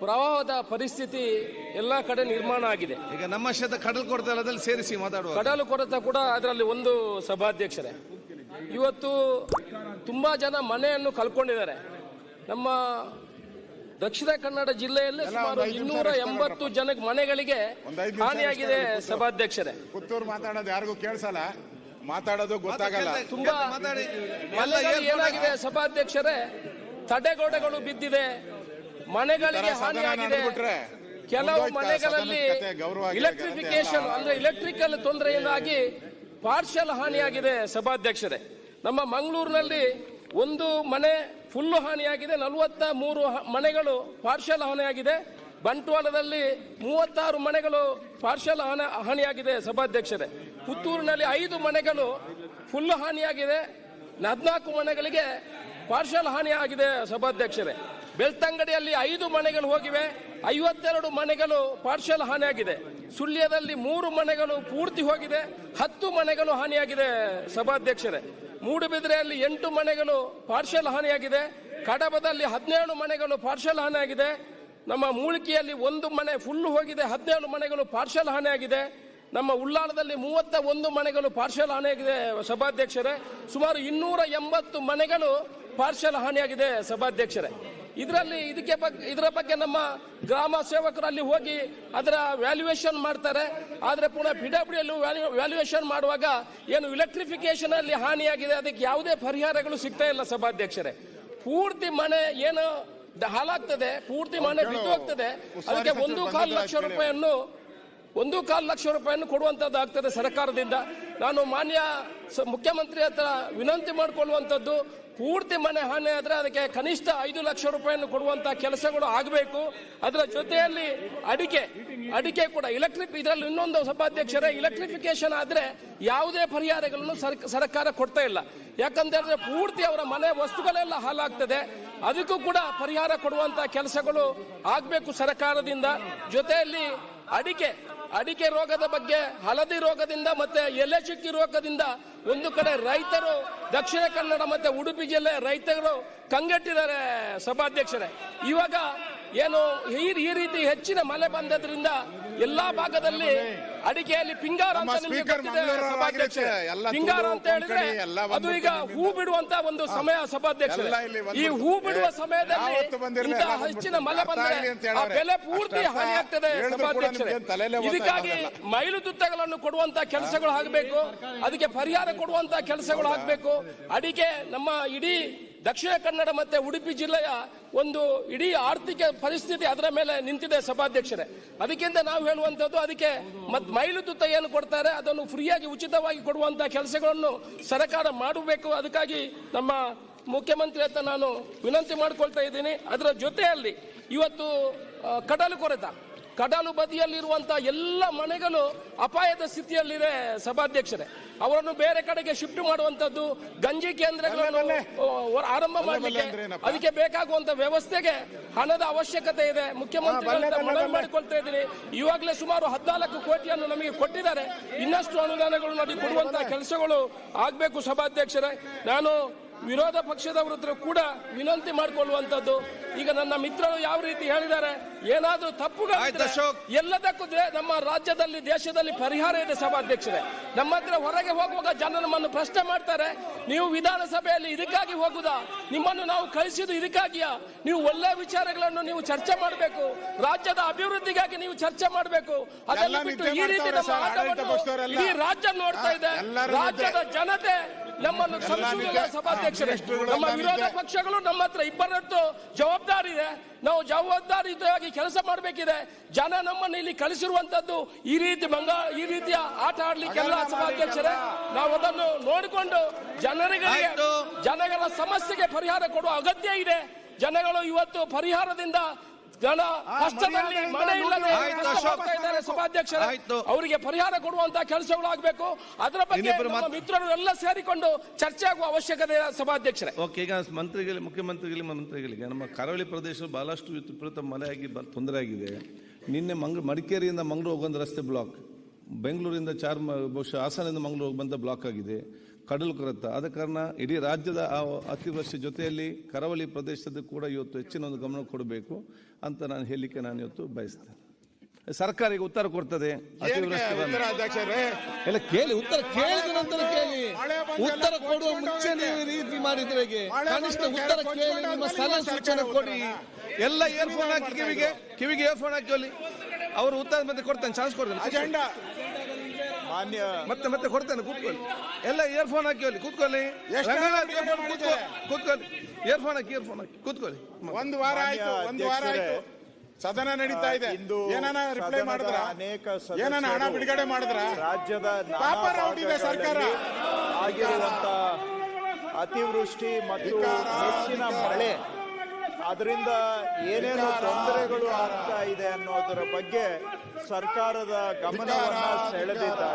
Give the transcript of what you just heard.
ಪ್ರವಾಹದ ಪರಿಸ್ಥಿತಿ ಎಲ್ಲ ಕಡೆ ನಿರ್ಮಾಣ ಆಗಿದೆ. ಈಗ ನಮ್ಮ ಶೇತ ಕಡಲ್ ಕೊಡ್ತಾ ಸೇರಿಸಿ ಮಾತಾಡುವ ಕಡಲು ಕೊರತ ಕೂಡ ಅದರಲ್ಲಿ ಒಂದು ಸಭಾಧ್ಯಕ್ಷರೇ. ಇವತ್ತು ತುಂಬಾ ಜನ ಮನೆಯನ್ನು ಕಳ್ಕೊಂಡಿದ್ದಾರೆ. ನಮ್ಮ ದಕ್ಷಿಣ ಕನ್ನಡ ಜಿಲ್ಲೆಯಲ್ಲಿ ಸುಮಾರು ಇನ್ನೂರ ಎಂಬತ್ತು ಜನ ಮನೆಗಳಿಗೆ ಹಾನಿಯಾಗಿದೆ ಸಭಾಧ್ಯಕ್ಷರೇ. ಪುತ್ತೂರು ಮಾತಾಡೋದು ಯಾರಿಗೂ ಕೇಳಿಸಲ್ಲ. ಮಾತಾಡೋದು ಗೊತ್ತಾಗಲ್ಲ. ತುಂಬಾ ಏನಾಗಿದೆ ಸಭಾಧ್ಯಕ್ಷರೇ? ತಡೆಗೋಡೆಗಳು ಬಿದ್ದಿದೆ. ಮನೆಗಳಿಗೆ ಹಾನಿಯಾಗಿದೆ. ಕೆಲವು ಮನೆಗಳಲ್ಲಿ ಎಲೆಕ್ಟ್ರಿಫಿಕೇಶನ್ ಇಲೆಕ್ಟ್ರಿಫಿಕೇಶನ್ ಅಂದ್ರೆ ಇಲೆಕ್ಟ್ರಿಕಲ್ ತೊಂದರೆಯಿಂದಾಗಿ ಪಾರ್ಷಲ್ ಹಾನಿಯಾಗಿದೆ ಸಭಾಧ್ಯಕ್ಷರೇ. ನಮ್ಮ ಮಂಗಳೂರಿನಲ್ಲಿ ಒಂದು ಮನೆ ಫುಲ್ ಹಾನಿಯಾಗಿದೆ ನಲವತ್ತ ಮೂರು ಮನೆಗಳು ಪಾರ್ಷಲ್ ಹಾನಿಯಾಗಿದೆ. ಬಂಟ್ವಾಳದಲ್ಲಿ ಮೂವತ್ತಾರು ಮನೆಗಳು ಪಾರ್ಷಲ್ ಹಾನಿ ಹಾನಿಯಾಗಿದೆ ಸಭಾಧ್ಯಕ್ಷರೇ. ಪುತ್ತೂರಿನಲ್ಲಿ ಐದು ಮನೆಗಳು ಫುಲ್ ಹಾನಿಯಾಗಿದೆ. ಹದಿನಾಲ್ಕು ಮನೆಗಳಿಗೆ ಪಾರ್ಷಲ್ ಹಾನಿಯಾಗಿದೆ ಸಭಾಧ್ಯಕ್ಷರೇ. ಬೆಳ್ತಂಗಡಿಯಲ್ಲಿ ಐದು ಮನೆಗಳು ಹೋಗಿವೆ. ಐವತ್ತೆರಡು ಮನೆಗಳು ಪಾರ್ಷಲ್ ಹಾನಿಯಾಗಿದೆ. ಸುಳ್ಯದಲ್ಲಿ ಮೂರು ಮನೆಗಳು ಪೂರ್ತಿ ಹೋಗಿದೆ. ಹತ್ತು ಮನೆಗಳು ಹಾನಿಯಾಗಿದೆ ಸಭಾಧ್ಯಕ್ಷರೇ. ಮೂಡುಬಿದ್ರೆಯಲ್ಲಿ ಎಂಟು ಮನೆಗಳು ಪಾರ್ಷಲ್ ಹಾನಿಯಾಗಿದೆ. ಕಡಬದಲ್ಲಿ ಹದಿನೇಳು ಮನೆಗಳು ಪಾರ್ಷಲ್ ಹಾನಿಯಾಗಿದೆ. ನಮ್ಮ ಮೂಳಿಕೆಯಲ್ಲಿ ಒಂದು ಮನೆ ಫುಲ್ ಹೋಗಿದೆ. ಹದಿನೇಳು ಮನೆಗಳು ಪಾರ್ಷಲ್ ಹಾನಿಯಾಗಿದೆ. ನಮ್ಮ ಉಳ್ಳಾಳದಲ್ಲಿ ಮೂವತ್ತ ಒಂದು ಮನೆಗಳು ಪಾರ್ಷಲ್ ಹಾನಿಯಾಗಿದೆ ಸಭಾಧ್ಯಕ್ಷರೇ. ಸುಮಾರು ಇನ್ನೂರ ಎಂಬತ್ತು ಮನೆಗಳು ಪಾರ್ಷಲ್ ಹಾನಿಯಾಗಿದೆ ಸಭಾಧ್ಯಕ್ಷರೇ. ಇದರಲ್ಲಿ ಇದಕ್ಕೆ ಬಗ್ಗೆ ಇದರ ಬಗ್ಗೆ ನಮ್ಮ ಗ್ರಾಮ ಸೇವಕರು ಅಲ್ಲಿ ಹೋಗಿ ಅದರ ವ್ಯಾಲ್ಯೂಯೇಷನ್ ಮಾಡ್ತಾರೆ. ಆದರೆ ಪುನಃ ಪಿಡಬ್ಲ್ಯೂ ವ್ಯಾಲ್ಯೂಯೇಷನ್ ಮಾಡುವಾಗ ಏನು ಇಲೆಕ್ಟ್ರಿಫಿಕೇಶನ್ ಅಲ್ಲಿ ಹಾನಿಯಾಗಿದೆ ಅದಕ್ಕೆ ಯಾವುದೇ ಪರಿಹಾರಗಳು ಸಿಗ್ತಾ ಇಲ್ಲ ಸಭಾಧ್ಯಕ್ಷರೇ. ಪೂರ್ತಿ ಮನೆ ಏನು ಹಾಳಾಗ್ತದೆ ಪೂರ್ತಿ ಮನೆ ಬಿದ್ದು ಹೋಗ್ತದೆ ಅದಕ್ಕೆ ಒಂದು ಕಾಲು ಲಕ್ಷ ರೂಪಾಯಿಯನ್ನು ಒಂದು ಕಾಲು ಲಕ್ಷ ರೂಪಾಯಿಯನ್ನು ಕೊಡುವಂಥದ್ದು ಆಗ್ತದೆ ಸರ್ಕಾರದಿಂದ. ನಾನು ಮಾನ್ಯ ಮುಖ್ಯಮಂತ್ರಿ ಹತ್ರ ವಿನಂತಿ ಮಾಡಿಕೊಳ್ಳುವಂಥದ್ದು, ಪೂರ್ತಿ ಮನೆ ಹಾನಿ ಆದರೆ ಅದಕ್ಕೆ ಕನಿಷ್ಠ ಐದು ಲಕ್ಷ ರೂಪಾಯಿಯನ್ನು ಕೊಡುವಂತ ಕೆಲಸಗಳು ಆಗಬೇಕು. ಅದರ ಜೊತೆಯಲ್ಲಿ ಅಡಿಕೆ ಅಡಿಕೆ ಕೂಡ ಇಲೆಕ್ಟ್ರಿಕ್ ಇದರಲ್ಲಿ ಇನ್ನೊಂದು ಸಭಾಧ್ಯಕ್ಷರೇ ಇಲೆಕ್ಟ್ರಿಫಿಕೇಶನ್ ಆದರೆ ಯಾವುದೇ ಪರಿಹಾರಗಳನ್ನು ಸರ್ಕ- ಸರ್ಕಾರ ಕೊಡ್ತಾ ಇಲ್ಲ. ಯಾಕಂತೇಳಿದ್ರೆ ಪೂರ್ತಿ ಅವರ ಮನೆ ವಸ್ತುಗಳೆಲ್ಲ ಹಾಳಾಗ್ತದೆ. ಅದಕ್ಕೂ ಕೂಡ ಪರಿಹಾರ ಕೊಡುವಂತಹ ಕೆಲಸಗಳು ಆಗಬೇಕು ಸರ್ಕಾರದಿಂದ. ಜೊತೆಯಲ್ಲಿ ಅಡಿಕೆ ಅಡಿಕೆ ರೋಗದ ಬಗ್ಗೆ, ಹಳದಿ ರೋಗದಿಂದ ಮತ್ತೆ ಎಲೆ ಚುಕ್ಕಿ ರೋಗದಿಂದ ಒಂದು ಕಡೆ ರೈತರು, ದಕ್ಷಿಣ ಕನ್ನಡ ಮತ್ತೆ ಉಡುಪಿ ಜಿಲ್ಲೆ ರೈತರು ಕಂಗೆಟ್ಟಿದ್ದಾರೆ ಸಭಾಧ್ಯಕ್ಷರೇ. ಇವಾಗ ಏನು ಈ ರೀತಿ ಹೆಚ್ಚಿನ ಮಳೆ ಬಂದದ್ರಿಂದ ಎಲ್ಲಾ ಭಾಗದಲ್ಲಿ ಅಡಿಕೆಯಲ್ಲಿ ಪಿಂಗಾರ ಅಂತ ನಿಮ್ಗೆ ಗೊತ್ತಿದೆ ಸಭಾಧ್ಯಕ್ಷರೇ. ಪಿಂಗಾರ ಅಂತ ಹೇಳಿದ್ರೆ ಅದು ಈಗ ಹೂ ಬಿಡುವಂತ ಒಂದು ಸಮಯ ಸಭಾಧ್ಯಕ್ಷರೇ. ಈ ಹೂ ಬಿಡುವ ಸಮಯದಲ್ಲಿ ಇಂತಹ ಹೆಚ್ಚಿನ ಮಳೆ ಬಂದ್ರೆ ಆ. ಬೆಲೆ ಪೂರ್ತಿ ಅಷ್ಟು ಅರ್ಥ. ಹಾನಿ ಆಗ್ತದೆ ಹೇಳಿದ್ರು ಸಭಾಧ್ಯಕ್ಷರೇ. ಇದಕ್ಕಾಗಿ ಇಲ್ಲ. ಮೈಲು ತುತ್ತಗಳನ್ನು ಕೊಡುವಂತ ಕೆಲಸಗಳು ಆಗಬೇಕು. ಅದಕ್ಕೆ ಪರಿಹಾರ ಕೊಡುವಂತ ಕೆಲಸಗಳು ಆಗಬೇಕು. ಅಡಿಕೆ ನಮ್ಮ ಇಡೀ ದಕ್ಷಿಣ ಕನ್ನಡ ಮತ್ತೆ ಉಡುಪಿ ಜಿಲ್ಲೆಯ ಒಂದು ಇಡೀ ಆರ್ಥಿಕ ಪರಿಸ್ಥಿತಿ ಅದರ ಮೇಲೆ ನಿಂತಿದೆ ಸಭಾಧ್ಯಕ್ಷರೇ. ಅದಕ್ಕಿಂತ ನಾವು ಹೇಳುವಂತದ್ದು ಅದಕ್ಕೆ ಮತ್ ಮೈಲು ತುತ್ತ ಏನು ಕೊಡ್ತಾರೆ ಅದನ್ನು ಫ್ರೀಯಾಗಿ ಉಚಿತವಾಗಿ ಕೊಡುವಂತಹ ಕೆಲಸಗಳನ್ನು ಸರ್ಕಾರ ಮಾಡಬೇಕು. ಅದಕ್ಕಾಗಿ ನಮ್ಮ ಮುಖ್ಯಮಂತ್ರಿ ಅಂತ ನಾನು ವಿನಂತಿ ಮಾಡಿಕೊಳ್ತಾ ಇದ್ದೀನಿ. ಅದರ ಜೊತೆಯಲ್ಲಿ ಇವತ್ತು ಕಡಲು ಕೊರೆತ. ಕಡಲು ಬದಿಯಲ್ಲಿರುವಂತಹ ಎಲ್ಲ ಮನೆಗಳು ಅಪಾಯದ ಸ್ಥಿತಿಯಲ್ಲಿದೆ ಸಭಾಧ್ಯಕ್ಷರೇ. ಅವರನ್ನು ಬೇರೆ ಕಡೆಗೆ ಶಿಫ್ಟ್ ಮಾಡುವಂತದ್ದು ಗಂಜಿ ಕೇಂದ್ರಗಳನ್ನು ಆರಂಭ ಮಾಡಲಿಕ್ಕೆ ಅದಕ್ಕೆ ಬೇಕಾಗುವಂತ ವ್ಯವಸ್ಥೆಗೆ ಹಣದ ಅವಶ್ಯಕತೆ ಇದೆ. ಮುಖ್ಯಮಂತ್ರಿ ಬಲ್ಲೆ, ಬಲ್ಲೆ, ಮನವಿ. ಮಾಡಿಕೊಳ್ತಾ ಇದ್ದೀನಿ. ಇವಾಗಲೇ ಸುಮಾರು ಹದಿನಾಲ್ಕು ಕೋಟಿಯನ್ನು ನಮಗೆ ಕೊಟ್ಟಿದ್ದಾರೆ. ಇನ್ನಷ್ಟು ಅನುದಾನಗಳು ನಮಗೆ ಕೊಡುವಂತ ಕೆಲಸಗಳು ಆಗಬೇಕು ಸಭಾಧ್ಯಕ್ಷರೇ. ನಾನು ವಿರೋಧ ಪಕ್ಷದವರತ್ರ ಕೂಡ ವಿನಂತಿ ಮಾಡಿಕೊಳ್ಳುವಂತದ್ದು ಈಗ ನನ್ನ ಮಿತ್ರರು ಯಾವ ರೀತಿ ಹೇಳಿದ್ದಾರೆ? ಏನಾದರೂ ತಪ್ಪು. ಎಲ್ಲದಕ್ಕೂ ನಮ್ಮ ರಾಜ್ಯದಲ್ಲಿ ದೇಶದಲ್ಲಿ ಪರಿಹಾರ ಇದೆ ಸಭಾಧ್ಯಕ್ಷರೇ. ನಮ್ಮ ಹತ್ರ ಹೊರಗೆ ಹೋಗುವಾಗ ಜನ ನಮ್ಮನ್ನು ಪ್ರಶ್ನೆ ಮಾಡ್ತಾರೆ ನೀವು ವಿಧಾನಸಭೆಯಲ್ಲಿ ಇದಕ್ಕಾಗಿ ಹೋಗುದಾ? ನಿಮ್ಮನ್ನು ನಾವು ಕಳಿಸಿದ್ದು ಇದಕ್ಕಾಗಿಯಾ? ನೀವು ಒಳ್ಳೆ ವಿಚಾರಗಳನ್ನು ನೀವು ಚರ್ಚೆ ಮಾಡಬೇಕು ರಾಜ್ಯದ ಅಭಿವೃದ್ಧಿಗಾಗಿ ನೀವು ಚರ್ಚೆ ಮಾಡಬೇಕು. ಅದನ್ನು ಬಿಟ್ಟು ಈ ರೀತಿ ನಮ್ಮ ಆಟವನ್ನು. ಇಡೀ ರಾಜ್ಯ ನೋಡ್ತಾ ಇದೆ. ರಾಜ್ಯದ ಜನತೆ ನಮ್ಮನ್ನು ಎಲ್ಲ ಮಿನಿಸ್ಟ್ರುಗಳು ನಮ್ಮ ವಿರೋಧ ಪಕ್ಷಗಳು ನಮ್ಮ ಹತ್ರ ಇಬ್ಬರದ್ದು ಜವಾಬ್ದಾರಿ ಇದೆ. ನಾವು ಜವಾಬ್ದಾರಿಯುತವಾಗಿ ಕೆಲಸ ಮಾಡಬೇಕಿದೆ. ಜನ ನಮ್ಮನ್ನು ಇಲ್ಲಿ ಕಳಿಸಿರುವಂತದ್ದು ಈ ರೀತಿ ಮಂಗ ಈ ರೀತಿಯ ಆಟ ಆಡ್ಲಿಕ್ಕೆ ಎಲ್ಲ ಸಭಾಧ್ಯಕ್ಷರೇ ನಾವು ಅದನ್ನು ನೋಡಿಕೊಂಡು ಜನರಿಗೆ ಜನಗಳ ಸಮಸ್ಯೆಗೆ ಪರಿಹಾರ ಕೊಡುವ ಅಗತ್ಯ ಇದೆ. ಜನಗಳು ಇವತ್ತು ಪರಿಹಾರದಿಂದ ಜನ ಕಷ್ಟದಲ್ಲಿ ಮನೆ ಇಲ್ಲದೆ ಕಷ್ಟಪಡ್ತಾ ಇದ್ದಾರೆ ಸಭಾಧ್ಯಕ್ಷರೇ. ಅವರಿಗೆ ಪರಿಹಾರ ಕೊಡುವಂತ ಕೆಲಸಗಳು ಆಗಬೇಕು ಅದರ ಬಗ್ಗೆ ನಮ್ಮ ಮಿತ್ರರು ಎಲ್ಲ ಸೇರಿಕೊಂಡು ಚರ್ಚೆ ಆಗುವ ಅವಶ್ಯಕತೆ ಇದೆ ಸಭಾಧ್ಯಕ್ಷರೇ. ಓಕೆ ಈಗ ಮಂತ್ರಿಗಳಿಗೆ ಮುಖ್ಯಮಂತ್ರಿಗಳಿಗೆ ಮಂತ್ರಿಗಳಿಗೆ ನಮ್ಮ ಕರಾವಳಿ ಪ್ರದೇಶ ಬಹಳಷ್ಟು ವಿಪರೀತ ಮಳೆಯಾಗಿ ತೊಂದರೆ ಆಗಿದೆ. ನಿನ್ನೆ ಮಂಗ್ ಮಡಿಕೇರಿಯಿಂದ ಮಂಗಳೂರು ಹೋಗುವಂಥ ರಸ್ತೆ ಬ್ಲಾಕ್ ಬೆಂಗಳೂರಿಂದ ಚಾರ್ ಬಹುಶಃ ಹಾಸನದಿಂದ ಮಂಗಳೂರು ಬಂದ ಬ್ಲಾಕ್ ಆಗಿದೆ. ಕಡಲು ಕೊರತ. ಆದ ಕಾರಣ ಇಡೀ ರಾಜ್ಯದ ಆ ಅತಿವೃಷ್ಟಿ ಜೊತೆಯಲ್ಲಿ ಕರಾವಳಿ ಪ್ರದೇಶದ ಕೂಡ ಇವತ್ತು ಹೆಚ್ಚಿನ ಒಂದು ಗಮನ ಕೊಡಬೇಕು ಅಂತ ನಾನು ಹೇಳಲಿಕ್ಕೆ ನಾನು ಇವತ್ತು ಬಯಸ್ತೇನೆ. ಸರ್ಕಾರ ಈಗ ಉತ್ತರ ಕೊಡ್ತದೆ. ಎಲ್ಲ ಕೇಳಿ ಉತ್ತರ ಕೇಳಿದ ನಂತರ ಕೇಳಿ. ಉತ್ತರ ಕೊಡುವ ಮುಂಚೆ ನೀವು ರೀತಿ ಮಾಡಿದ್ರೆ ಕನಿಷ್ಠ ಉತ್ತರ ಕೇಳಿ ನಿಮ್ಮ ಸಲಹೆ ಸೂಚನೆ ಕೊಡಿ? ಎಲ್ಲ ಇಯರ್ಫೋನ್ ಹಾಕಿ ಕಿವಿಗೆ ಕಿವಿಗೆ ಇಯರ್ಫೋನ್ ಹಾಕಿ ಅವರು ಉತ್ತರ ಮತ್ತೆ ಕೊಡ್ತಾನೆ ಚಾನ್ಸ್ ಕೊಡ್ತಾನೆ. ಅಜೆಂಡಾ. ಮಾನ್ಯ ಮತ್ತೆ ಮತ್ತೆ ಕೊಡ್ತೇನೆ ಕೂತ್ಕೊಳ್ಳಿ. ಎಲ್ಲ ಇಯರ್ಫೋನ್ ಹಾಕಿ ಹೋಲಿ ಕೂತ್ಕೊಳ್ಳಿ? ಕೂತ್ಕೊಳ್ಳಿ. ಇಯರ್ಫೋನ್ ಹಾಕಿ ಇಯರ್ಫೋನ್ ಹಾಕಿ ಕೂತ್ಕೊಳ್ಳಿ. ಒಂದು ವಾರ ಆಯ್ತು ಒಂದು ವಾರ ಆಯ್ತು. ಸದನ ನಡೀತಾ ಇದೆ. ಇಂದು ಏನಾನ ರಿಪ್ಲೈ ಮಾಡಿದ್ರ? ಅನೇಕ ಏನಾನ ಹಣ ಬಿಡುಗಡೆ ಮಾಡಿದ್ರ? ರಾಜ್ಯದ ವ್ಯಾಪಾರ ಹೊಟ್ಟಿದೆ ಸರ್ಕಾರ. ಆಗಿರುವಂತ ಅತಿವೃಷ್ಟಿ ಮತ್ತು ಹೆಚ್ಚಿನ ಮಳೆ. ಅದರಿಂದ ಏನೇನು ತೊಂದರೆಗಳು ಆಗ್ತಾ ಇದೆ ಅನ್ನೋದರ ಬಗ್ಗೆ ಸರ್ಕಾರದ ಗಮನವನ್ನ ಸೆಳೆದಿದ್ದಾರೆ.